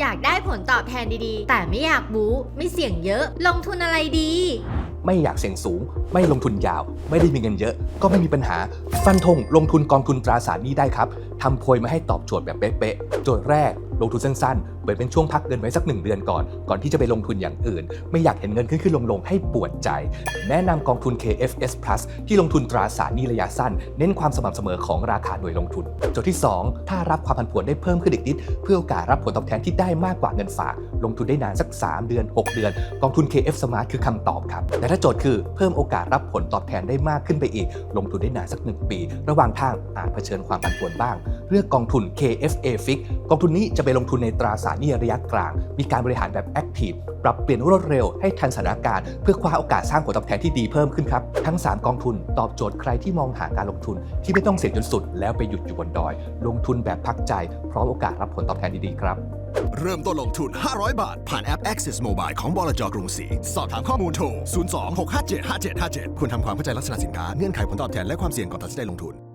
อยากได้ผลตอบแทนดีๆ แต่ไม่อยากบู๊ไม่เสี่ยงเยอะ ลงทุนอะไรดี ไม่อยากเสี่ยงสูง ไม่ลงทุนยาว ไม่ได้มีเงินเยอะ ก็ไม่มีปัญหา ฟันธงลงทุนกองทุนตราสารหนี้ได้ครับทำโพยมาให้ตอบโจทย์แบบเป๊ะๆโจทย์แรก ลงทุนสั้นๆ เหมือนเป็นช่วงพักเงินไว้สักหนึ่งเดือนก่อน ก่อนที่จะไปลงทุนอย่างอื่น ไม่อยากเห็นเงินขึ้นขึ้นลงลงๆให้ปวดใจ แนะนำกองทุน KFS Plus ที่ลงทุนตราสารหนี้ระยะสั้น เน้นความสม่ำเสมอของราคาหน่วยลงทุนโจทย์ที่ 2 ถ้ารับความผันผวนได้เพิ่มขึ้นอีกนิด เพื่อโอกาสรับผลตอบแทนที่ได้มากกว่าเงินฝาก ลงทุนได้นานสัก 3 เดือน 6 เดือน กองทุน KF Smart คือคำตอบครับแต่ถ้าโจทย์คือเพิ่มโอกาสรับผลตอบแทนได้มากขึ้นไปอีก ลงทุนได้นานสัก 1 ปี ระหว่างทางอาจเผชิญความผันผวนบ้าง เลือกกองทุน KFA Fix กองทุนนี้จะไปลงทุนในตราสารหนี้ระยะกลาง มีการบริหารแบบ Active ปรับเปลี่ยนรวดเร็วให้ทันสถานการณ์เพื่อคว้าโอกาสสร้างผลตอบแทนที่ดีเพิ่มขึ้นครับ ทั้ง 3 กองทุนตอบโจทย์ใครที่มองหาการลงทุนที่ไม่ต้องเสี่ยงจนสุด แล้วไปหยุดอยู่บนดอย ลงทุนแบบพักใจ พร้อมโอกาสรับผลตอบแทนดีๆครับ เริ่มต้นลงทุน 500 บาท ผ่านแอป Access Mobile ของบลจกรุงศรีสอบถามข้อมูลโทร 02 657 5757คุณทำความเข้าใจลักษณะสินค้า เงื่อนไขผลตอบแทนและความเสี่ยงก่อนตัดสินใจลงทุน